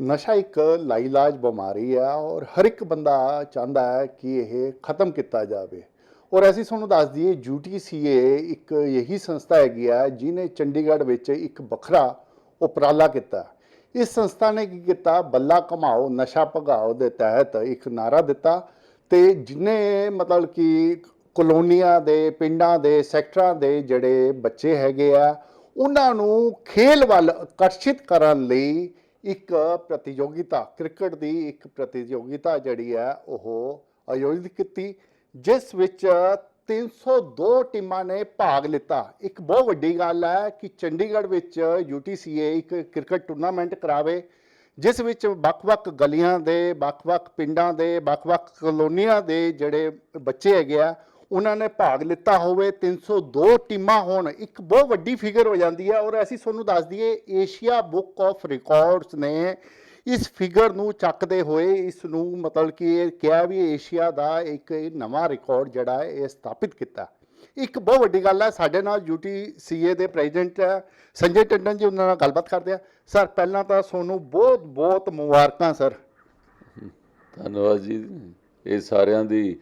ਨਸ਼ਾ ਇੱਕ ਲਾਈਲਾਜ ਬਿਮਾਰੀ ਆ ਔਰ ਹਰ ਇੱਕ ਬੰਦਾ ਚਾਹੁੰਦਾ ਹੈ ਕਿ ਇਹ ਖਤਮ ਕੀਤਾ ਜਾਵੇ। ਔਰ ਅਸੀਂ ਤੁਹਾਨੂੰ ਦੱਸ ਦਈਏ ਯੂਟੀਸੀਏ ਇੱਕ ਇਹੀ ਸੰਸਥਾ ਹੈਗੀ ਹੈ ਜਿਨੇ ਚੰਡੀਗੜ੍ਹ ਵਿੱਚ ਇੱਕ ਵੱਖਰਾ ਉਪਰਾਲਾ ਕੀਤਾ। ਇਸ ਸੰਸਥਾ ਨੇ ਕੀ ਕੀਤਾ? ਬੱਲਾ ਕਮਾਓ ਨਸ਼ਾ ਭਗਾਓ ਦੇ ਤਹਿਤ ਇੱਕ ਨਾਰਾ ਦਿੱਤਾ ਤੇ ਜਿਨੇ ਮਤਲਬ ਕਿ ਕਲੋਨੀਆਂ ਦੇ, ਪਿੰਡਾਂ ਦੇ, ਸੈਕਟਰਾਂ ਦੇ ਜਿਹੜੇ ਬੱਚੇ ਹੈਗੇ ਆ, ਉਹਨਾਂ ਨੂੰ ਖੇਲ ਵੱਲ ਆਕਰਸ਼ਿਤ ਕਰਨ ਲਈ ਇੱਕ ਪ੍ਰਤੀਯੋਗਿਤਾ, ਕ੍ਰਿਕਟ ਦੀ ਇੱਕ ਪ੍ਰਤੀਯੋਗਿਤਾ ਜਿਹੜੀ ਹੈ, ਉਹ ਆਯੋਜਿਤ ਕੀਤੀ, ਜਿਸ ਵਿੱਚ 302 ਟੀਮਾਂ ਨੇ ਭਾਗ ਲਿੱਤਾ। ਇੱਕ ਬਹੁਤ ਵੱਡੀ ਗੱਲ ਹੈ ਕਿ ਚੰਡੀਗੜ੍ਹ ਵਿੱਚ UTCA ਇੱਕ ਕ੍ਰਿਕਟ ਟੂਰਨਾਮੈਂਟ ਕਰਾਵੇ, ਜਿਸ ਵਿੱਚ ਵੱਖ-ਵੱਖ ਗਲੀਆਂ ਦੇ, ਵੱਖ-ਵੱਖ ਪਿੰਡਾਂ ਦੇ, ਵੱਖ-ਵੱਖ ਕਲੋਨੀਆਂ ਦੇ ਜਿਹੜੇ ਬੱਚੇ ਹੈਗੇ ਆ ਉਹਨਾਂ ਨੇ ਭਾਗ ਲਿੱਤਾ ਹੋਵੇ 302 ਟੀਮਾਂ ਹੋਣ, ਇੱਕ ਬਹੁਤ ਵੱਡੀ ਫਿਗਰ ਹੋ ਜਾਂਦੀ ਹੈ ਔਰ ਅਸੀਂ ਤੁਹਾਨੂੰ ਦੱਸ ਦਈਏ, ਏਸ਼ੀਆ ਬੁੱਕ ਆਫ ਰਿਕਾਰਡਸ ਨੇ ਇਸ ਫਿਗਰ ਨੂੰ ਚੱਕਦੇ ਹੋਏ ਇਸ ਨੂੰ ਮਤਲਬ ਕਿ ਇਹ ਕਿਹਾ ਵੀ ਏਸ਼ੀਆ ਦਾ ਇੱਕ ਨਵਾਂ ਰਿਕਾਰਡ ਜਿਹੜਾ ਹੈ, ਇਹ ਸਥਾਪਿਤ ਕੀਤਾ। ਇੱਕ ਬਹੁਤ ਵੱਡੀ ਗੱਲ ਹੈ, ਸਾਡੇ ਨਾਲ ਯੂਟੀਸੀਏ ਦੇ ਪ੍ਰੈਜ਼ੀਡੈਂਟ ਹੈ, ਸੰਜੇ ਟੰਡਨ ਜੀ, ਉਹਨਾਂ ਨਾਲ ਗੱਲਬਾਤ ਕਰਦੇ ਆ ਸਰ, ਪਹਿਲਾਂ ਤਾਂ ਤੁਹਾਨੂੰ ਬਹੁਤ ਬਹੁਤ ਮੁਬਾਰਕਾਂ, ਸਰ। ਧੰਨਵਾਦ ਜੀ, ਇਹ ਸਾਰਿਆਂ ਦੀ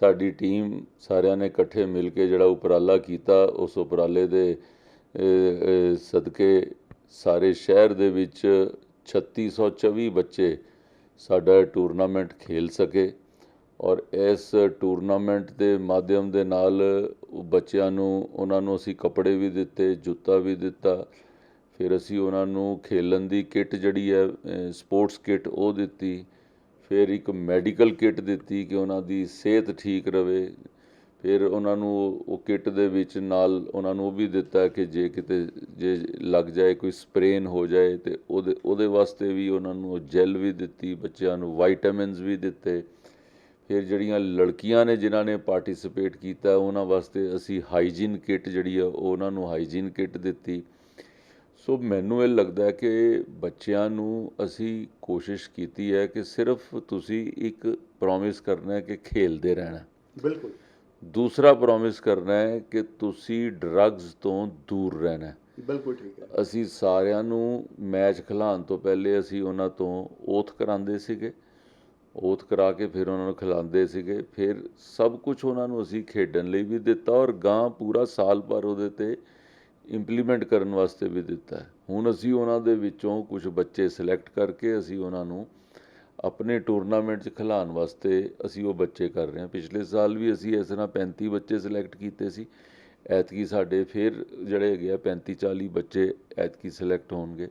ਸਾਡੀ ਟੀਮ ਸਾਰਿਆਂ ਨੇ ਇਕੱਠੇ ਮਿਲ ਕੇ ਜਿਹੜਾ ਉਪਰਾਲਾ ਕੀਤਾ, ਉਸ ਉਪਰਾਲੇ ਦੇ ਸਦਕੇ ਸਾਰੇ ਸ਼ਹਿਰ ਦੇ ਵਿੱਚ 3624 ਬੱਚੇ ਸਾਡਾ ਟੂਰਨਾਮੈਂਟ ਖੇਲ ਸਕੇ ਔਰ ਇਸ ਟੂਰਨਾਮੈਂਟ ਦੇ ਮਾਧਿਅਮ ਦੇ ਨਾਲ ਬੱਚਿਆਂ ਨੂੰ, ਉਹਨਾਂ ਨੂੰ ਅਸੀਂ ਕੱਪੜੇ ਵੀ ਦਿੱਤੇ, ਜੁੱਤਾ ਵੀ ਦਿੱਤਾ, ਫਿਰ ਅਸੀਂ ਉਹਨਾਂ ਨੂੰ ਖੇਲਣ ਦੀ ਕਿੱਟ ਜਿਹੜੀ ਹੈ ਸਪੋਰਟਸ ਕਿੱਟ ਉਹ ਦਿੱਤੀ ਫਿਰ ਇੱਕ ਮੈਡੀਕਲ ਕਿੱਟ ਦਿੱਤੀ ਕਿ ਉਹਨਾਂ ਦੀ ਸਿਹਤ ਠੀਕ ਰਵੇ। ਫਿਰ ਉਹਨਾਂ ਨੂੰ ਉਹ ਕਿੱਟ ਦੇ ਵਿੱਚ ਨਾਲ ਉਹਨਾਂ ਨੂੰ ਉਹ ਵੀ ਦਿੱਤਾ ਕਿ ਜੇ ਕਿਤੇ, ਜੇ ਲੱਗ ਜਾਏ, ਕੋਈ ਸਪਰੇਨ ਹੋ ਜਾਏ ਤੇ ਉਹਦੇ ਉਹਦੇ ਵਾਸਤੇ ਵੀ ਉਹਨਾਂ ਨੂੰ ਉਹ ਜੈਲ ਵੀ ਦਿੱਤੀ, ਬੱਚਿਆਂ ਨੂੰ ਵਾਈਟਾਮਿਨਸ ਵੀ ਦਿੱਤੇ। ਫਿਰ ਜਿਹੜੀਆਂ ਲੜਕੀਆਂ ਨੇ ਜਿਨ੍ਹਾਂ ਨੇ ਪਾਰਟਿਸਿਪੇਟ ਕੀਤਾ, ਉਹਨਾਂ ਵਾਸਤੇ ਅਸੀਂ ਹਾਈਜੀਨ ਕਿੱਟ ਜਿਹੜੀ ਆ, ਉਹ ਉਹਨਾਂ ਨੂੰ ਹਾਈਜੀਨ ਕਿੱਟ ਦਿੱਤੀ। ਸੋ ਮੈਨੂੰ ਇਹ ਲੱਗਦਾ ਕਿ ਬੱਚਿਆਂ ਨੂੰ ਅਸੀਂ ਕੋਸ਼ਿਸ਼ ਕੀਤੀ ਹੈ ਕਿ ਸਿਰਫ ਤੁਸੀਂ ਇੱਕ ਪ੍ਰੋਮਿਸ ਕਰਨਾ ਹੈ ਕਿ ਖੇਲਦੇ ਰਹਿਣਾ ਬਿਲਕੁਲ। ਦੂਸਰਾ ਪ੍ਰੋਮਿਸ ਕਰਨਾ ਹੈ ਕਿ ਤੁਸੀਂ ਡਰੱਗਸ ਤੋਂ ਦੂਰ ਰਹਿਣਾ ਹੈ। ਬਿਲਕੁਲ ਠੀਕ ਹੈ। ਅਸੀਂ ਸਾਰਿਆਂ ਨੂੰ ਮੈਚ ਖਿਲਾਉਣ ਤੋਂ ਪਹਿਲੇ ਅਸੀਂ ਉਹਨਾਂ ਤੋਂ ਓਥ ਕਰਾਉਂਦੇ ਸੀਗੇ। ਓਥ ਕਰਾ ਕੇ ਫਿਰ ਉਹਨਾਂ ਨੂੰ ਖਿਲਾਉਂਦੇ ਸੀਗੇ। ਫਿਰ ਸਭ ਕੁਝ ਉਹਨਾਂ ਨੂੰ ਅਸੀਂ ਖੇਡਣ ਲਈ ਵੀ ਦਿੱਤਾ ਔਰ ਗਾਂ ਪੂਰਾ ਸਾਲ ਭਰ ਉਹਦੇ ਤੇ ਇੰਪਲੀਮੈਂਟ ਕਰਨ ਵਾਸਤੇ ਵੀ ਦਿੱਤਾ ਹੈ। ਹੁਣ ਅਸੀਂ ਉਹਨਾਂ ਦੇ ਵਿੱਚੋਂ ਕੁਝ ਬੱਚੇ ਸਿਲੈਕਟ ਕਰਕੇ ਅਸੀਂ ਉਹਨਾਂ ਨੂੰ ਆਪਣੇ ਟੂਰਨਾਮੈਂਟ 'ਚ ਖਿਲਾਉਣ ਵਾਸਤੇ ਅਸੀਂ ਉਹ ਬੱਚੇ ਕਰ ਰਹੇ ਹਾਂ। ਪਿਛਲੇ ਸਾਲ ਵੀ ਅਸੀਂ ਇਸ ਤਰ੍ਹਾਂ 35 ਬੱਚੇ ਸਿਲੈਕਟ ਕੀਤੇ ਸੀ। ਐਤਕੀ ਸਾਡੇ ਫਿਰ ਜਿਹੜੇ ਹੈਗੇ ਆ 35 40 ਬੱਚੇ ਐਤਕੀ ਸਿਲੈਕਟ ਹੋਣਗੇ।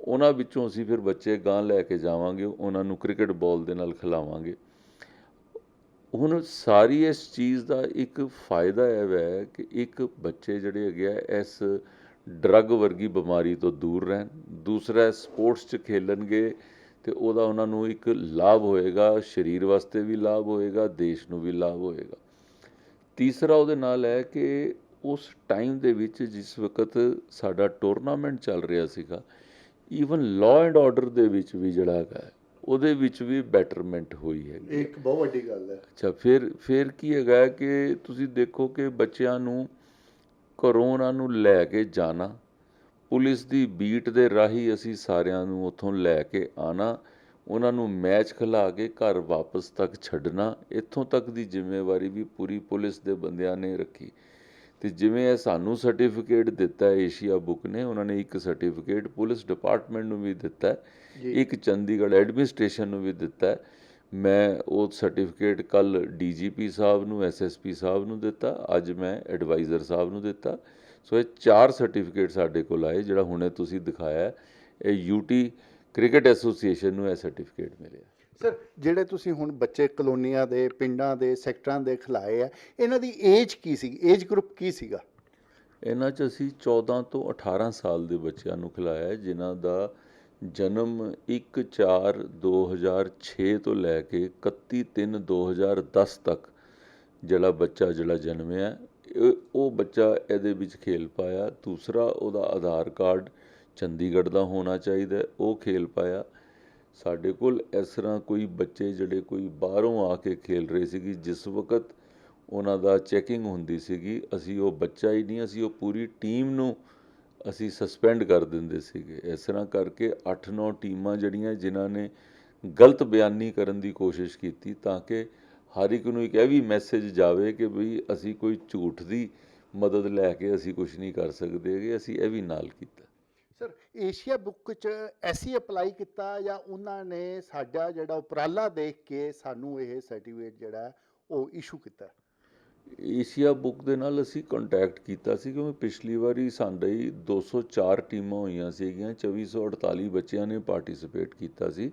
ਉਹਨਾਂ ਵਿੱਚੋਂ ਅਸੀਂ ਫਿਰ ਬੱਚੇ ਗਾਂ ਲੈ ਕੇ ਜਾਵਾਂਗੇ, ਉਹਨਾਂ ਨੂੰ ਕ੍ਰਿਕਟ ਬਾਲ ਦੇ ਨਾਲ ਖਿਲਾਵਾਂਗੇ। ਹੁਣ ਸਾਰੀ ਇਸ ਚੀਜ਼ ਦਾ ਇੱਕ ਫਾਇਦਾ ਇਹ ਹੈ ਕਿ ਇੱਕ ਬੱਚੇ ਜਿਹੜੇ ਹੈਗੇ ਆ, ਇਸ ਡਰੱਗ ਵਰਗੀ ਬਿਮਾਰੀ ਤੋਂ ਦੂਰ ਰਹਿਣ। ਦੂਸਰਾ, ਸਪੋਰਟਸ 'ਚ ਖੇਲਣਗੇ ਤੇ ਉਹਦਾ ਉਹਨਾਂ ਨੂੰ ਇੱਕ ਲਾਭ ਹੋਏਗਾ, ਸਰੀਰ ਵਾਸਤੇ ਵੀ ਲਾਭ ਹੋਏਗਾ, ਦੇਸ਼ ਨੂੰ ਵੀ ਲਾਭ ਹੋਏਗਾ। ਤੀਸਰਾ ਉਹਦੇ ਨਾਲ ਹੈ ਕਿ ਉਸ ਟਾਈਮ ਦੇ ਵਿੱਚ ਜਿਸ ਵਕਤ ਸਾਡਾ ਟੂਰਨਾਮੈਂਟ ਚੱਲ ਰਿਹਾ ਸੀਗਾ ਈਵਨ ਲਾਅ ਐਂਡ ਆਰਡਰ ਦੇ ਵਿੱਚ ਵੀ ਜਿਹੜਾ ਹੈਗਾ ਉਹਦੇ ਵਿੱਚ ਵੀ ਬੈਟਰਮੈਂਟ ਹੋਈ ਹੈ ਇੱਕ ਬਹੁਤ ਵੱਡੀ ਗੱਲ ਹੈ। ਅੱਛਾ ਫਿਰ ਫਿਰ ਕੀ ਹੈਗਾ ਕਿ ਤੁਸੀਂ ਦੇਖੋ ਕਿ ਬੱਚਿਆਂ ਨੂੰ ਘਰੋਂ ਉਹਨਾਂ ਨੂੰ ਲੈ ਕੇ ਜਾਣਾ ਪੁਲਿਸ ਦੀ ਬੀਟ ਦੇ ਰਾਹੀਂ ਅਸੀਂ ਸਾਰਿਆਂ ਨੂੰ ਉੱਥੋਂ ਲੈ ਕੇ ਆਣਾ ਉਹਨਾਂ ਨੂੰ ਮੈਚ ਖਿਲਾ ਕੇ ਘਰ ਵਾਪਸ ਤੱਕ ਛੱਡਣਾ ਇੱਥੋਂ ਤੱਕ ਦੀ ਜ਼ਿੰਮੇਵਾਰੀ ਵੀ ਪੂਰੀ ਪੁਲਿਸ ਦੇ ਬੰਦਿਆਂ ਨੇ ਰੱਖੀ। ਤੇ ਜਿਵੇਂ ਇਹ ਸਾਨੂੰ ਸਰਟੀਫਿਕੇਟ ਦਿੱਤਾ ਏਸ਼ੀਆ ਬੁੱਕ ਨੇ ਉਹਨਾਂ ਨੇ ਇੱਕ ਸਰਟੀਫਿਕੇਟ ਪੁਲਿਸ ਡਿਪਾਰਟਮੈਂਟ ਨੂੰ ਵੀ ਦਿੱਤਾ ਹੈ। ਇੱਕ ਚੰਡੀਗੜ੍ਹ ਐਡਮਿਨਿਸਟ੍ਰੇਸ਼ਨ ਨੂੰ ਵੀ ਦਿੱਤਾ ਮੈਂ ਉਹ ਸਰਟੀਫਿਕੇਟ ਕੱਲ ਡੀਜੀਪੀ ਸਾਹਿਬ ਨੂੰ ਐਸਐਸਪੀ ਸਾਹਿਬ ਨੂੰ ਦਿੱਤਾ। ਅੱਜ ਮੈਂ ਐਡਵਾਈਜ਼ਰ ਸਾਹਿਬ ਨੂੰ ਦਿੱਤਾ। ਸੋ ਇਹ ਚਾਰ ਸਰਟੀਫਿਕੇਟ ਸਾਡੇ ਕੋਲ ਆਏ ਜਿਹੜਾ ਹੁਣੇ ਤੁਸੀਂ ਦਿਖਾਇਆ ਇਹ ਯੂਟੀ ਕ੍ਰਿਕਟ ਐਸੋਸੀਏਸ਼ਨ ਨੂੰ ਇਹ ਸਰਟੀਫਿਕੇਟ ਮਿਲਿਆ। ਸਰ ਜਿਹੜੇ ਤੁਸੀਂ ਹੁਣ ਬੱਚੇ ਕਲੋਨੀਆਂ ਦੇ ਪਿੰਡਾਂ ਦੇ ਸੈਕਟਰਾਂ ਦੇ ਖਿਲਾਏ ਆ ਇਹਨਾਂ ਦੀ ਏਜ ਕੀ ਸੀ? ਏਜ ਗਰੁੱਪ ਕੀ ਸੀਗਾ? ਇਹਨਾਂ 'ਚ ਅਸੀਂ 14 ਤੋਂ 18 ਸਾਲ ਦੇ ਬੱਚਿਆਂ ਨੂੰ ਖਿਲਾਇਆ ਜਿਨ੍ਹਾਂ ਦਾ ਜਨਮ 1/4/2006 ਤੋਂ ਲੈ ਕੇ 31/3/2010 ਤੱਕ ਜਿਹੜਾ ਬੱਚਾ ਜਿਹੜਾ ਜਨਮਿਆ, ਇਹ- ਉਹ ਬੱਚਾ ਇਹਦੇ ਵਿੱਚ ਖੇਲ ਪਾਇਆ। ਦੂਸਰਾ ਉਹਦਾ ਆਧਾਰ ਕਾਰਡ ਚੰਡੀਗੜ੍ਹ ਦਾ ਹੋਣਾ ਚਾਹੀਦਾ, ਉਹ ਖੇਲ ਪਾਇਆ। ਸਾਡੇ ਕੋਲ ਇਸ ਤਰ੍ਹਾਂ ਕੋਈ ਬੱਚੇ ਜਿਹੜੇ ਕੋਈ ਬਾਹਰੋਂ ਆ ਕੇ ਖੇਲ ਰਹੇ ਸੀਗੇ, ਜਿਸ ਵਕਤ ਉਹਨਾਂ ਦਾ ਚੈਕਿੰਗ ਹੁੰਦੀ ਸੀਗੀ, ਅਸੀਂ ਉਹ ਬੱਚਾ ਹੀ ਨਹੀਂ, ਅਸੀਂ ਉਹ ਪੂਰੀ ਟੀਮ ਨੂੰ ਅਸੀਂ ਸਸਪੈਂਡ ਕਰ ਦਿੰਦੇ ਸੀਗੇ। ਇਸ ਤਰ੍ਹਾਂ ਕਰਕੇ 8-9 ਟੀਮਾਂ ਜਿਹੜੀਆਂ ਜਿਨ੍ਹਾਂ ਨੇ ਗਲਤ ਬਿਆਨੀ ਕਰਨ ਦੀ ਕੋਸ਼ਿਸ਼ ਕੀਤੀ ਤਾਂ ਕਿ ਹਰ ਇੱਕ ਨੂੰ ਇੱਕ ਇਹ ਵੀ ਮੈਸੇਜ ਜਾਵੇ ਕਿ ਵੀ ਅਸੀਂ ਕੋਈ ਝੂਠ ਦੀ ਮਦਦ ਲੈ ਕੇ ਅਸੀਂ ਕੁਝ ਨਹੀਂ ਕਰ ਸਕਦੇ ਕਿ ਅਸੀਂ ਇਹ ਵੀ ਨਾਲ ਕੀਤਾ। ਸਰ, ਏਸ਼ੀਆ ਬੁੱਕ ਚ ਐਸੀ ਅਪਲਾਈ ਕੀਤਾ ਜਾਂ ਉਹਨਾਂ ਨੇ ਸਾਡਾ ਜਿਹੜਾ ਉਪਰਾਲਾ ਦੇਖ ਕੇ ਸਾਨੂੰ ਇਹ ਸਰਟੀਫਿਕੇਟ ਜਿਹੜਾ ਉਹ ਇਸ਼ੂ ਕੀਤਾ? ਏਸ਼ੀਆ ਬੁੱਕ ਦੇ ਨਾਲ ਅਸੀਂ ਕੰਟੈਕਟ ਕੀਤਾ ਸੀ ਕਿਉਂਕਿ ਪਿਛਲੀ ਵਾਰੀ ਸਾਡੇ ਹੀ 204 ਟੀਮਾਂ ਹੋਈਆਂ ਸੀਗੀਆਂ 2448 ਬੱਚਿਆਂ ਨੇ ਪਾਰਟਿਸਿਪੇਟ ਕੀਤਾ ਸੀ।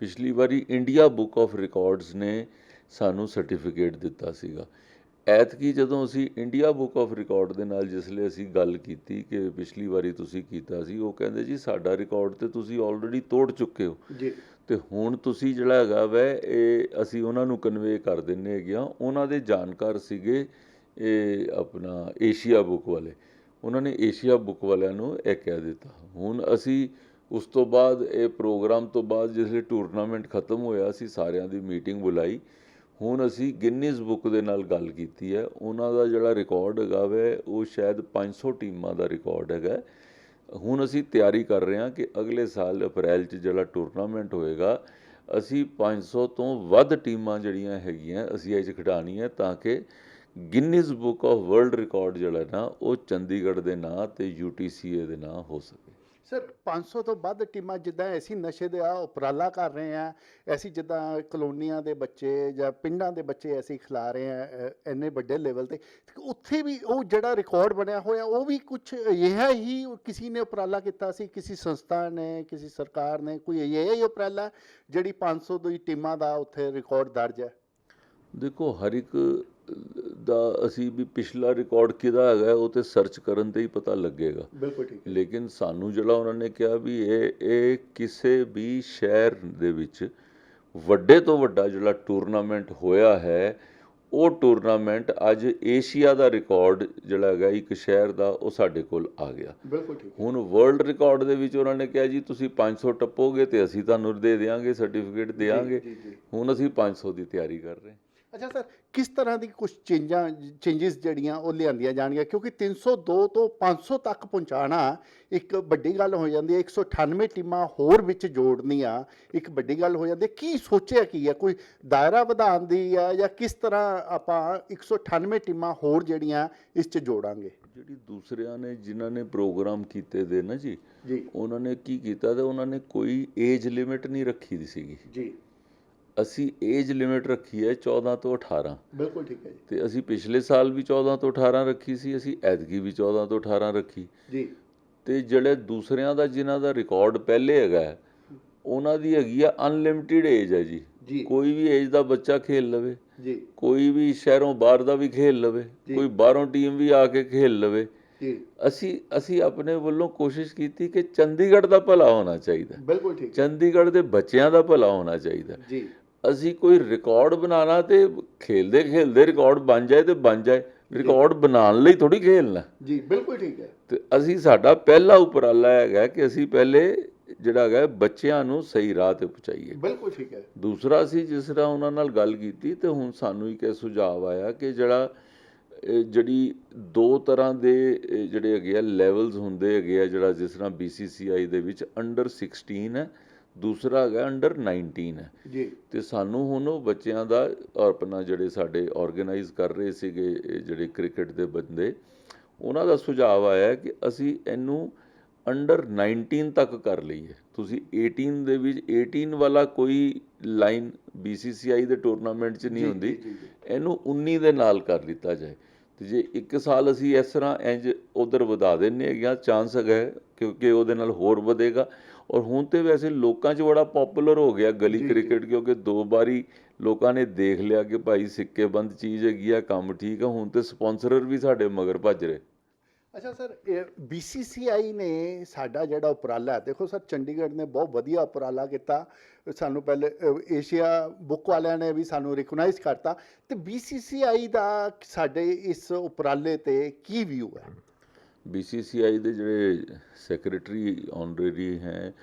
ਪਿਛਲੀ ਵਾਰੀ ਇੰਡੀਆ ਬੁੱਕ ਆਫ ਰਿਕਾਰਡਸ ਨੇ ਸਾਨੂੰ ਸਰਟੀਫਿਕੇਟ ਦਿੱਤਾ ਸੀਗਾ। ਐਤਕੀ ਜਦੋਂ ਅਸੀਂ ਇੰਡੀਆ ਬੁੱਕ ਆਫ ਰਿਕਾਰਡ ਦੇ ਨਾਲ ਜਿਸ ਲਈ ਅਸੀਂ ਗੱਲ ਕੀਤੀ ਕਿ ਪਿਛਲੀ ਵਾਰੀ ਤੁਸੀਂ ਕੀਤਾ ਸੀ, ਉਹ ਕਹਿੰਦੇ ਜੀ ਸਾਡਾ ਰਿਕਾਰਡ ਤੇ ਤੁਸੀਂ ਆਲਰੇਡੀ ਤੋੜ ਚੁੱਕੇ ਹੋ। ਜੀ। ਤੇ ਹੁਣ ਤੁਸੀਂ ਜਿਹੜਾ ਹੈਗਾ ਵੈ, ਇਹ ਅਸੀਂ ਉਹਨਾਂ ਨੂੰ ਕਨਵੇ ਕਰ ਦਿੰਨੇ ਹੈਗੇ ਆ ਉਹਨਾਂ ਦੇ ਜਾਣਕਾਰ ਸੀਗੇ ਇਹ ਆਪਣਾ ਏਸ਼ੀਆ ਬੁੱਕ ਵਾਲੇ। ਉਹਨਾਂ ਨੇ ਏਸ਼ੀਆ ਬੁੱਕ ਵਾਲਿਆਂ ਨੂੰ ਇਹ ਕਹਿ ਦਿੱਤਾ। ਹੁਣ ਅਸੀਂ ਉਸ ਤੋਂ ਬਾਅਦ, ਇਹ ਪ੍ਰੋਗਰਾਮ ਤੋਂ ਬਾਅਦ ਜਿਸਲੇ ਟੂਰਨਾਮੈਂਟ ਖਤਮ ਹੋਇਆ, ਅਸੀਂ ਸਾਰਿਆਂ ਦੀ ਮੀਟਿੰਗ ਬੁਲਾਈ। ਹੁਣ ਅਸੀਂ ਗਿਨੀਜ਼ ਬੁੱਕ ਦੇ ਨਾਲ ਗੱਲ ਕੀਤੀ ਹੈ। ਉਹਨਾਂ ਦਾ ਜਿਹੜਾ ਰਿਕਾਰਡ ਹੈਗਾ ਵੈ, ਉਹ ਸ਼ਾਇਦ 500 ਟੀਮਾਂ ਦਾ ਰਿਕਾਰਡ ਹੈਗਾ। ਹੁਣ ਅਸੀਂ ਤਿਆਰੀ ਕਰ ਰਹੇ ਹਾਂ ਕਿ ਅਗਲੇ ਸਾਲ ਅਪ੍ਰੈਲ 'ਚ ਜਿਹੜਾ ਟੂਰਨਾਮੈਂਟ ਹੋਏਗਾ, ਅਸੀਂ 500 ਤੋਂ ਵੱਧ ਟੀਮਾਂ ਜਿਹੜੀਆਂ ਹੈਗੀਆਂ ਅਸੀਂ ਇਹ 'ਚ ਖਿਡਾਉਣੀਆਂ ਤਾਂ ਕਿ Guinness book of world record ਜਿਹੜਾ ਨਾ ਉਹ ਚੰਡੀਗੜ੍ਹ ਦੇ ਨਾਂ ਤੇ ਯੂਟੀਸੀਏ ਦੇ ਨਾਂ ਹੋ ਸਕੇ। ਸਰ 500 ਤੋਂ ਵੱਧ ਟੀਮਾਂ ਜਿੱਦਾਂ ਅਸੀਂ ਨਸ਼ੇ ਦਾ ਉਪਰਾਲਾ ਕਰ ਰਹੇ ਆ ਅਸੀਂ ਜਿੱਦਾਂ ਕਲੋਨੀਆਂ ਦੇ ਬੱਚੇ ਜਾਂ ਪਿੰਡਾਂ ਦੇ ਬੱਚੇ ਅਸੀਂ ਖਿਲਾ ਰਹੇ ਆ ਅ, ਇੰਨੇ ਵੱਡੇ ਲੈਵਲ ਤੇ ਤੇ ਉੱਥੇ ਵੀ ਉਹ ਜਿਹੜਾ ਰਿਕਾਰਡ ਬਣਿਆ ਹੋਇਆ ਉਹ ਵੀ ਕੁਝ ਇਹ ਹੀ ਕਿਸੇ ਨੇ ਉਪਰਾਲਾ ਕੀਤਾ ਸੀ ਕਿਸੇ ਸੰਸਥਾ ਨੇ ਕਿਸੇ ਸਰਕਾਰ ਨੇ ਕੋਈ ਇਹ ਹੀ ਉਪਰਾਲਾ ਜਿਹੜੀ 500 ਦੀ ਟੀਮਾਂ ਦਾ ਉੱਥੇ ਰਿਕਾਰਡ ਦਰਜ ਹੈ? ਦੇਖੋ ਹਰ ਇੱਕ ਦਾ ਅਸੀਂ ਵੀ ਪਿਛਲਾ ਰਿਕਾਰਡ ਕਿਹਦਾ ਹੈਗਾ ਉਹ ਤੇ ਸਰਚ ਕਰਨ ਤੇ ਹੀ ਪਤਾ ਲੱਗੇਗਾ। ਬਿਲਕੁਲ ਠੀਕ ਲੇਕਿਨ ਸਾਨੂੰ ਜਿਹੜਾ ਉਹਨਾਂ ਨੇ ਕਿਹਾ ਵੀ ਇਹ ਇਹ ਕਿਸੇ ਵੀ ਸ਼ਹਿਰ ਦੇ ਵਿੱਚ ਵੱਡੇ ਤੋਂ ਵੱਡਾ ਜਿਹੜਾ ਟੂਰਨਾਮੈਂਟ ਹੋਇਆ ਹੈ ਉਹ ਟੂਰਨਾਮੈਂਟ ਅੱਜ ਏਸ਼ੀਆ ਦਾ ਰਿਕਾਰਡ ਜਿਹੜਾ ਹੈਗਾ ਇੱਕ ਸ਼ਹਿਰ ਦਾ ਉਹ ਸਾਡੇ ਕੋਲ ਆ ਗਿਆ। ਬਿਲਕੁਲ ਠੀਕ ਹੁਣ ਵਰਲਡ ਰਿਕਾਰਡ ਦੇ ਵਿੱਚ ਉਹਨਾਂ ਨੇ ਕਿਹਾ ਜੀ ਤੁਸੀਂ 500 ਟੱਪੋਗੇ ਤੇ ਅਸੀਂ ਤੁਹਾਨੂੰ ਦੇ ਦੇਵਾਂਗੇ ਸਰਟੀਫਿਕੇਟ ਦੇਵਾਂਗੇ। ਹੁਣ ਅਸੀਂ 500 ਦੀ ਤਿਆਰੀ ਕਰ ਰਹੇ ਹਾਂ। ਅੱਛਾ ਸਰ ਕਿਸ ਤਰ੍ਹਾਂ ਦੀ ਕੁਝ ਚੇਂਜਾਂ ਚੇਂਜਸ ਜਿਹੜੀਆਂ ਉਹ ਲਿਆਂਦੀਆਂ ਜਾਣਗੀਆਂ? ਕਿਉਂਕਿ 302 ਤੋਂ 500 ਤੱਕ ਪਹੁੰਚਾਉਣਾ ਇੱਕ ਵੱਡੀ ਗੱਲ ਹੋ ਜਾਂਦੀ ਹੈ 198 ਟੀਮਾਂ ਹੋਰ ਵਿੱਚ ਜੋੜਨੀਆਂ ਇੱਕ ਵੱਡੀ ਗੱਲ ਹੋ ਜਾਂਦੀ ਹੈ। ਕੀ ਸੋਚਿਆ ਕੀ ਹੈ? ਕੋਈ ਦਾਇਰਾ ਵਧਾਉਣ ਦੀ ਹੈ ਜਾਂ ਕਿਸ ਤਰ੍ਹਾਂ ਆਪਾਂ 198 ਟੀਮਾਂ ਹੋਰ ਜਿਹੜੀਆਂ ਇਸ 'ਚ ਜੋੜਾਂਗੇ? ਜਿਹੜੀ ਦੂਸਰਿਆਂ ਨੇ ਜਿਨ੍ਹਾਂ ਨੇ ਪ੍ਰੋਗਰਾਮ ਕੀਤੇ ਦੇ ਨਾ ਜੀ ਜੀ। ਉਹਨਾਂ ਨੇ ਕੀ ਕੀਤਾ ਤੇ ਉਹਨਾਂ ਨੇ ਕੋਈ ਏਜ ਲਿਮਿਟ ਨਹੀਂ ਰੱਖੀ ਦੀ ਸੀਗੀ। ਜੀ। ਅਸੀਂ ਏਜ ਲਿਮਿਟ ਰੱਖੀ ਹੈ 14 ਤੋਂ 18 ਬਿਲਕੁਲ ਠੀਕ ਹੈ ਜੀ। ਤੇ ਅਸੀਂ ਪਿਛਲੇ ਸਾਲ ਵੀ 14 ਤੋਂ 18 ਰੱਖੀ ਸੀ ਅਸੀਂ ਐਤਕੀ ਵੀ 14 ਤੋਂ 18 ਰੱਖੀ। ਜੀ। ਤੇ ਜਿਹੜੇ ਦੂਸਰਿਆਂ ਦਾ ਜਿਨ੍ਹਾਂ ਦਾ ਰਿਕਾਰਡ ਪਹਿਲੇ ਹੈਗਾ ਉਹਨਾਂ ਦੀ ਹੈਗੀ ਆ ਅਨਲਿਮਿਟਿਡ ਏਜ ਹੈ ਜੀ। ਕੋਈ ਵੀ ਏਜ ਦਾ ਬੱਚਾ ਖੇਲ ਲਵੇ ਜੀ। ਕੋਈ ਵੀ ਸ਼ਹਿਰੋਂ ਬਾਹਰ ਦਾ ਵੀ ਖੇਲ ਲਵੇ। ਕੋਈ ਬਾਹਰੋਂ ਟੀਮ ਵੀ ਆ ਕੇ ਖੇਲ ਲਵੇ ਜੀ। ਅਸੀਂ ਅਸੀਂ ਆਪਣੇ ਵੱਲੋਂ ਕੋਸ਼ਿਸ਼ ਕੀਤੀ ਕਿ ਚੰਡੀਗੜ੍ਹ ਦਾ ਭਲਾ ਹੋਣਾ ਚਾਹੀਦਾ। ਬਿਲਕੁਲ ਠੀਕ। ਚੰਡੀਗੜ੍ਹ ਦੇ ਬੱਚਿਆਂ ਦਾ ਭਲਾ ਹੋਣਾ ਚਾਹੀਦਾ। ਜੀ। ਅਸੀਂ ਕੋਈ ਰਿਕਾਰਡ ਬਣਾਉਣਾ ਤੇ ਖੇਲਦੇ ਖੇਲਦੇ ਰਿਕਾਰਡ ਬਣ ਜਾਏ ਤੇ ਬਣ ਜਾਏ। ਰਿਕਾਰਡ ਬਣਾਉਣ ਲਈ ਥੋੜੀ ਖੇਲਣਾ। ਜੀ ਬਿਲਕੁਲ ਠੀਕ ਹੈ। ਤੇ ਅਸੀਂ ਸਾਡਾ ਪਹਿਲਾ ਉਪਰਾਲਾ ਹੈਗਾ ਕਿ ਅਸੀਂ ਪਹਿਲੇ ਜਿਹੜਾ ਹੈਗਾ ਬੱਚਿਆਂ ਨੂੰ ਸਹੀ ਰਾਹ ਤੇ ਪਹੁੰਚਾਈਏ। ਬਿਲਕੁਲ ਠੀਕ ਹੈ। ਦੂਸਰਾ ਅਸੀਂ ਜਿਸ ਤਰ੍ਹਾਂ ਉਹਨਾਂ ਨਾਲ ਗੱਲ ਕੀਤੀ ਤੇ ਹੁਣ ਸਾਨੂੰ ਇੱਕ ਇਹ ਸੁਝਾਅ ਆਇਆ ਕਿ ਜਿਹੜਾ ਜਿਹੜੀ ਦੋ ਤਰ੍ਹਾਂ ਦੇ ਜਿਹੜੇ ਹੈਗੇ ਆ ਲੈਵਲਸ ਹੁੰਦੇ ਹੈਗੇ ਆ ਜਿਹੜਾ ਜਿਸ ਤਰ੍ਹਾਂ BCCI ਦੇ ਵਿੱਚ ਅੰਡਰ 16 ਹੈ। ਦੂਸਰਾ ਹੈਗਾ ਅੰਡਰ 19 ਹੈ ਜੀ। ਤੇ ਸਾਨੂੰ ਹੁਣ ਉਹ ਬੱਚਿਆਂ ਦਾ ਆਪਣਾ ਜਿਹੜੇ ਸਾਡੇ ਆਰਗੇਨਾਈਜ਼ ਕਰ ਰਹੇ ਸੀਗੇ ਜਿਹੜੇ ਕ੍ਰਿਕਟ ਦੇ ਬੰਦੇ ਉਹਨਾਂ ਦਾ ਸੁਝਾਅ ਆਇਆ ਕਿ ਅਸੀਂ ਇਹਨੂੰ ਅੰਡਰ 19 ਤੱਕ ਕਰ ਲਈਏ। ਤੁਸੀਂ 18 ਦੇ ਵਿੱਚ 18 ਵਾਲਾ ਕੋਈ ਲਾਈਨ BCCI ਦੇ ਟੂਰਨਾਮੈਂਟ 'ਚ ਨਹੀਂ ਹੁੰਦੀ। ਇਹਨੂੰ 19 ਦੇ ਨਾਲ ਕਰ ਲਿੱਤਾ ਜਾਏ। ਤੇ ਜੇ ਇੱਕ ਸਾਲ ਅਸੀਂ ਇਸ ਤਰ੍ਹਾਂ ਇੰਜ ਉਧਰ ਵਧਾ ਦਿੰਨੇ ਹੈਗੇ ਚਾਂਸ ਹੈਗਾ ਹੈ, ਕਿਉਂਕਿ ਉਹਦੇ ਨਾਲ ਹੋਰ ਵਧੇਗਾ। ਔਰ ਹੁਣ ਤੇ ਵੈਸੇ ਲੋਕਾਂ 'ਚ ਬੜਾ ਪਪੂਲਰ ਹੋ ਗਿਆ ਗਲੀ। ਕ੍ਰਿਕਟ ਕਿਉਂਕਿ ਦੋ ਵਾਰੀ ਲੋਕਾਂ ਨੇ ਦੇਖ ਲਿਆ ਕਿ ਭਾਈ ਸਿੱਕੇ ਬੰਦ ਚੀਜ਼ ਹੈਗੀ ਆ ਕੰਮ ਠੀਕ ਆ ਹੁਣ ਤੇ ਸਪਾਂਸਰਰ ਵੀ ਸਾਡੇ ਮਗਰ ਭੱਜ ਰਹੇ। ਅੱਛਾ ਸਰ BCCI ਨੇ ਸਾਡਾ ਜਿਹੜਾ ਉਪਰਾਲਾ ਦੇਖੋ ਸਰ ਚੰਡੀਗੜ੍ਹ ਨੇ ਬਹੁਤ ਵਧੀਆ ਉਪਰਾਲਾ ਕੀਤਾ। ਸਾਨੂੰ ਪਹਿਲੇ ਏਸ਼ੀਆ ਬੁੱਕ ਵਾਲਿਆਂ ਨੇ ਵੀ ਸਾਨੂੰ ਰਿਕਗਨਾਈਜ਼ ਕਰਤਾ। ਤੇ BCCI ਦਾ ਸਾਡੇ ਇਸ ਉਪਰਾਲੇ ਤੇ ਕੀ ਵਿਊ ਹੈ? BCCI ਦੇ ਜਿਹੜੇ ਸੈਕਟਰੀ ਆਨਰੇਰੀ ਹੈ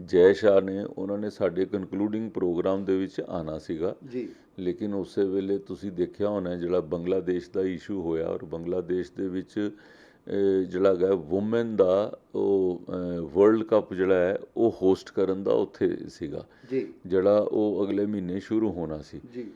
ਜੈ ਸ਼ਾਹ ਨੇ ਉਹਨਾਂ ਨੇ ਸਾਡੇ ਕਨਕਲੂਡਿੰਗ ਪ੍ਰੋਗਰਾਮ ਦੇ ਵਿੱਚ ਆਣਾ ਸੀਗਾ। ਜੀ। ਲੇਕਿਨ ਉਸੇ ਵੇਲੇ ਤੁਸੀਂ ਦੇਖਿਆ ਹੋਣਾ ਜਿਹੜਾ ਬੰਗਲਾਦੇਸ਼ ਦਾ ਇਸ਼ੂ ਹੋਇਆ ਔਰ ਬੰਗਲਾਦੇਸ਼ ਦੇ ਵਿੱਚ ਜਿਹੜਾ ਹੈਗਾ ਔਮਨ ਦਾ ਉਹ ਵਰਲਡ ਕੱਪ ਜਿਹੜਾ ਹੈ ਉਹ ਹੋਸਟ ਕਰਨ ਦਾ ਉੱਥੇ ਸੀਗਾ। ਜੀ। ਜਿਹੜਾ ਉਹ ਅਗਲੇ ਮਹੀਨੇ ਸ਼ੁਰੂ ਹੋਣਾ ਸੀ। ਜੀ।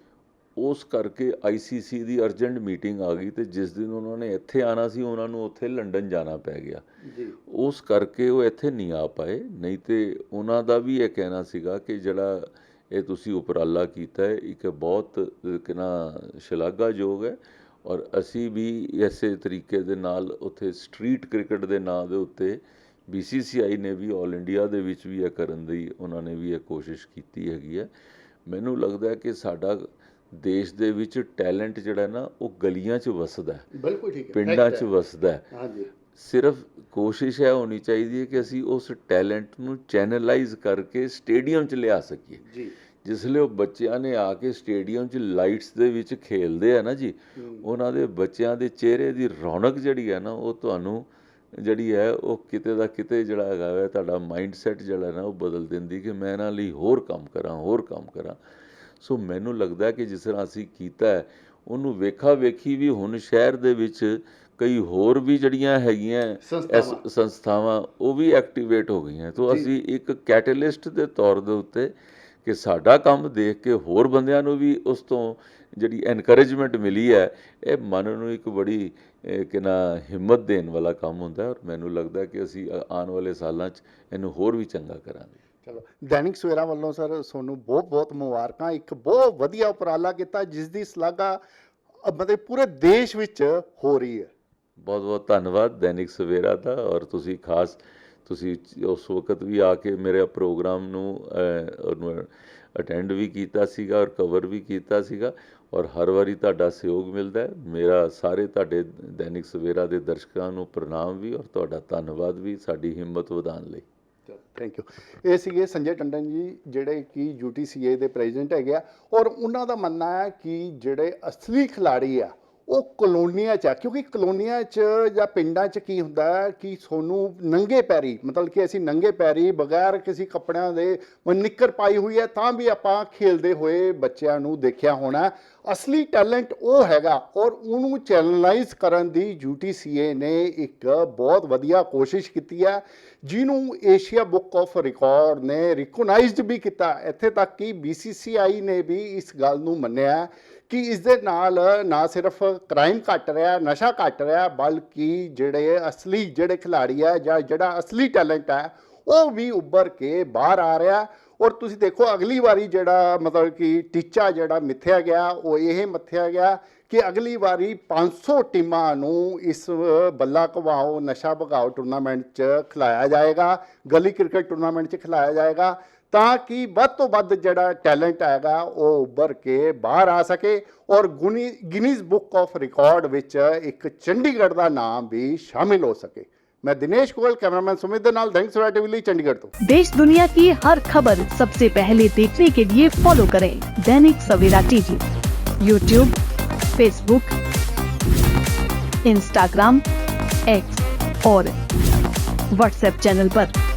ਉਸ ਕਰਕੇ ਆਈਸੀਸੀ ਦੀ ਅਰਜੈਂਟ ਮੀਟਿੰਗ ਆ ਗਈ ਤੇ ਜਿਸ ਦਿਨ ਉਹਨਾਂ ਨੇ ਇੱਥੇ ਆਣਾ ਸੀ ਉਹਨਾਂ ਨੂੰ ਉੱਥੇ ਲੰਡਨ ਜਾਣਾ ਪੈ ਗਿਆ। ਜੀ। ਉਸ ਕਰਕੇ ਉਹ ਇੱਥੇ ਨਹੀਂ ਆ ਪਾਏ। ਨਹੀਂ ਤੇ ਉਹਨਾਂ ਦਾ ਵੀ ਇਹ ਕਹਿਣਾ ਸੀਗਾ ਕਿ ਜਿਹੜਾ ਇਹ ਤੁਸੀਂ ਉਪਰਾਲਾ ਕੀਤਾ ਹੈ ਇੱਕ ਬਹੁਤ ਕਿਨਾ ਸ਼ਲਾਘਾਯੋਗ ਹੈ ਔਰ ਅਸੀਂ ਵੀ ਇਸੇ ਤਰੀਕੇ ਦੇ ਨਾਲ ਉੱਥੇ ਸਟਰੀਟ ਕ੍ਰਿਕਟ ਦੇ ਨਾਂ ਦੇ ਉੱਤੇ BCCI ਨੇ ਵੀ 올 ਇੰਡੀਆ ਦੇ ਵਿੱਚ ਵੀ ਇਹ ਕਰਨ ਦੀ ਉਹਨਾਂ ਨੇ ਵੀ ਇਹ ਕੋਸ਼ਿਸ਼ ਕੀਤੀ ਹੈਗੀ ਹੈ। ਮੈਨੂੰ ਲੱਗਦਾ ਹੈ ਕਿ ਸਾਡਾ ਦੇਸ਼ ਦੇ ਵਿੱਚ ਟੈਲੈਂਟ ਜਿਹੜਾ ਨਾ ਉਹ ਗਲੀਆਂ 'ਚ ਵਸਦਾ ਹੈ। ਬਿਲਕੁਲ ਠੀਕ ਹੈ। ਪਿੰਡਾਂ 'ਚ ਵਸਦਾ ਹੈ। ਹਾਂਜੀ। ਸਿਰਫ ਕੋਸ਼ਿਸ਼ ਹੈ ਹੋਣੀ ਚਾਹੀਦੀ ਹੈ ਕਿ ਅਸੀਂ ਉਸ ਟੈਲੈਂਟ ਨੂੰ ਚੈਨਲਾਈਜ਼ ਕਰਕੇ ਸਟੇਡੀਅਮ 'ਚ ਲਿਆ ਸਕੀਏ। ਜੀ। ਜਿਸ ਲਈ ਉਹ ਬੱਚਿਆਂ ਨੇ ਆ ਕੇ ਸਟੇਡੀਅਮ 'ਚ ਲਾਈਟਸ ਦੇ ਵਿੱਚ ਖੇਲਦੇ ਆ ਨਾ ਜੀ ਉਹਨਾਂ ਦੇ ਬੱਚਿਆਂ ਦੇ ਚਿਹਰੇ ਦੀ ਰੌਣਕ ਜਿਹੜੀ ਹੈ ਨਾ ਉਹ ਤੁਹਾਨੂੰ ਜਿਹੜੀ ਹੈ ਉਹ ਕਿਤੇ ਦਾ ਕਿਤੇ ਜਿਹੜਾ ਹੈਗਾ ਹੈ ਤੁਹਾਡਾ ਮਾਈਂਡ ਸੈਟ ਜਿਹੜਾ ਨਾ ਉਹ ਬਦਲ ਦਿੰਦੀ ਕਿ ਮੈਂ ਇਹਨਾਂ ਲਈ ਹੋਰ ਕੰਮ ਕਰਾਂ ਹੋਰ ਕੰਮ ਕਰਾਂ। ਸੋ ਮੈਨੂੰ ਲੱਗਦਾ ਕਿ ਜਿਸ ਤਰ੍ਹਾਂ ਅਸੀਂ ਕੀਤਾ ਉਹਨੂੰ ਵੇਖਾ ਵੇਖੀ ਵੀ ਹੁਣ ਸ਼ਹਿਰ ਦੇ ਵਿੱਚ ਕਈ ਹੋਰ ਵੀ ਜਿਹੜੀਆਂ ਹੈਗੀਆਂ ਸੰਸਥਾਵਾਂ। ਉਹ ਵੀ ਐਕਟੀਵੇਟ ਹੋ ਗਈਆਂ। ਤੋਂ ਅਸੀਂ ਇੱਕ ਕੈਟਲਿਸਟ ਦੇ ਤੌਰ ਦੇ ਉੱਤੇ ਕਿ ਸਾਡਾ ਕੰਮ ਦੇਖ ਕੇ ਹੋਰ ਬੰਦਿਆਂ ਨੂੰ ਵੀ ਉਸ ਤੋਂ ਜਿਹੜੀ ਐਨਕਰੇਜਮੈਂਟ ਮਿਲੀ ਹੈ ਇਹ ਮਨ ਨੂੰ ਇੱਕ ਬੜੀ ਇਹ ਕਿ ਨਾ ਹਿੰਮਤ ਦੇਣ ਵਾਲਾ ਕੰਮ ਹੁੰਦਾ ਹੈ ਔਰ ਮੈਨੂੰ ਲੱਗਦਾ ਕਿ ਅਸੀਂ ਆਉਣ ਵਾਲੇ ਸਾਲਾਂ 'ਚ ਇਹਨੂੰ ਹੋਰ ਵੀ ਚੰਗਾ ਕਰਾਂਗੇ। ਚਲੋ, ਦੈਨਿਕ ਸਵੇਰਾ ਵੱਲੋਂ ਸਰ ਤੁਹਾਨੂੰ ਬਹੁਤ ਬਹੁਤ ਮੁਬਾਰਕਾਂ, ਇੱਕ ਬਹੁਤ ਵਧੀਆ ਉਪਰਾਲਾ ਕੀਤਾ ਜਿਸ ਦੀ ਸ਼ਲਾਘਾ ਮਤਲਬ ਪੂਰੇ ਦੇਸ਼ ਵਿੱਚ ਹੋ ਰਹੀ ਹੈ। ਬਹੁਤ ਬਹੁਤ ਧੰਨਵਾਦ ਦੈਨਿਕ ਸਵੇਰਾ ਦਾ, ਔਰ ਤੁਸੀਂ ਖਾਸ, ਤੁਸੀਂ ਉਸ ਵਕਤ ਵੀ ਆ ਕੇ ਮੇਰੇ ਪ੍ਰੋਗਰਾਮ ਨੂੰ ਅਟੈਂਡ ਵੀ ਕੀਤਾ ਸੀਗਾ ਔਰ ਕਵਰ ਵੀ ਕੀਤਾ ਸੀਗਾ, ਔਰ ਹਰ ਵਾਰੀ ਤੁਹਾਡਾ ਸਹਿਯੋਗ ਮਿਲਦਾ ਹੈ। ਮੇਰਾ, ਸਾਰੇ ਤੁਹਾਡੇ ਦੈਨਿਕ ਸਵੇਰਾ ਦੇ ਦਰਸ਼ਕਾਂ ਨੂੰ ਪ੍ਰਣਾਮ ਵੀ, ਔਰ ਤੁਹਾਡਾ ਧੰਨਵਾਦ ਵੀ ਸਾਡੀ ਹਿੰਮਤ ਵਧਾਉਣ ਲਈ। ਥੈਂਕ ਯੂ ਇਹ ਸੀਗੇ ਸੰਜੇ ਟੰਡਨ ਜੀ, ਜਿਹੜੇ ਕਿ ਯੂਟੀਸੀਏ ਦੇ ਪ੍ਰੈਜ਼ੀਡੈਂਟ ਹੈਗੇ ਆ ਔਰ ਉਹਨਾਂ ਦਾ ਮੰਨਣਾ ਹੈ ਕਿ ਜਿਹੜੇ ਅਸਲੀ ਖਿਲਾੜੀ ਆ ਉਹ ਕਲੋਨੀਆਂ 'ਚ ਆ, ਕਿਉਂਕਿ ਕਲੋਨੀਆਂ 'ਚ ਜਾਂ ਪਿੰਡਾਂ 'ਚ ਕੀ ਹੁੰਦਾ ਕਿ ਸੋਨੂੰ ਨੰਗੇ ਪੈਰੀ, ਮਤਲਬ ਕਿ ਅਸੀਂ ਨੰਗੇ ਪੈਰੀ ਬਗੈਰ ਕਿਸੇ ਕੱਪੜਿਆਂ ਦੇ ਨਿੱਕਰ ਪਾਈ ਹੋਈ ਹੈ, ਤਾਂ ਵੀ ਆਪਾਂ ਖੇਲਦੇ ਹੋਏ ਬੱਚਿਆਂ ਨੂੰ ਦੇਖਿਆ ਹੋਣਾ ਅਸਲੀ ਟੈਲੈਂਟ ਉਹ ਹੈਗਾ ਔਰ ਉਹਨੂੰ ਚੈਨਲਾਈਜ਼ ਕਰਨ ਦੀ ਯੂਟੀਸੀਏ ਨੇ ਇੱਕ ਬਹੁਤ ਵਧੀਆ ਕੋਸ਼ਿਸ਼ ਕੀਤੀ ਹੈ, ਜਿਹਨੂੰ ਏਸ਼ੀਆ ਬੁੱਕ ਆਫ ਰਿਕਾਰਡ ਨੇ ਰਿਕਗਨਾਈਜ਼ਡ ਵੀ ਕੀਤਾ। ਇੱਥੇ ਤੱਕ ਕਿ BCCI ਨੇ ਵੀ ਇਸ ਗੱਲ ਨੂੰ ਮੰਨਿਆ ਕਿ ਇਸ ਦੇ ਨਾਲ ਨਾ ਸਿਰਫ ਕ੍ਰਾਈਮ ਘਟ ਰਿਹਾ, ਨਸ਼ਾ ਘਟ ਰਿਹਾ, ਬਲਕਿ ਜਿਹੜੇ ਅਸਲੀ ਜਿਹੜੇ ਖਿਲਾੜੀ ਹੈ ਜਾਂ ਜਿਹੜਾ ਅਸਲੀ ਟੈਲੈਂਟ ਹੈ ਉਹ ਵੀ ਉੱਭਰ ਕੇ ਬਾਹਰ ਆ ਰਿਹਾ। ਔਰ ਤੁਸੀਂ ਦੇਖੋ, ਅਗਲੀ ਵਾਰੀ ਜਿਹੜਾ ਮਤਲਬ ਕਿ ਟੀਚਾ ਜਿਹੜਾ ਮਿੱਥਿਆ ਗਿਆ, ਉਹ ਇਹ ਮੱਥਿਆ ਗਿਆ ਕਿ ਅਗਲੀ ਵਾਰੀ 500 ਟੀਮਾਂ ਨੂੰ ਇਸ ਬੱਲਾ ਘਵਾਓ ਨਸ਼ਾ ਭਗਾਓ ਟੂਰਨਾਮੈਂਟ 'ਚ ਖਿਲਾਇਆ ਜਾਏਗਾ। ਗਲੀ ਕ੍ਰਿਕਟ ਟੂਰਨਾਮੈਂਟ 'ਚ ਖਿਲਾਇਆ ਜਾਏਗਾ। ਤਾਂ ਕਿ ਵੱਧ ਤੋਂ ਵੱਧ ਜਿਹੜਾ ਟੈਲੈਂਟ ਹੈਗਾ ਉਹ ਉੱਭਰ ਕੇ ਬਾਹਰ ਆ ਸਕੇ ਔਰ ਗਿਨੀਜ਼ ਬੁੱਕ ਆਫ ਰਿਕਾਰਡ ਵਿੱਚ ਇੱਕ ਚੰਡੀਗੜ੍ਹ ਦਾ ਨਾਮ ਵੀ ਸ਼ਾਮਿਲ ਹੋ ਸਕੇ मैं दिनेश गोयल कैमरामैन सुमित नाल थैंक्स फॉर टीवी चंडीगढ़ तो देश दुनिया की हर खबर सबसे पहले देखने के लिए फॉलो करें Dainik Savera TV YouTube Facebook Instagram X और व्हाट्सएप चैनल पर।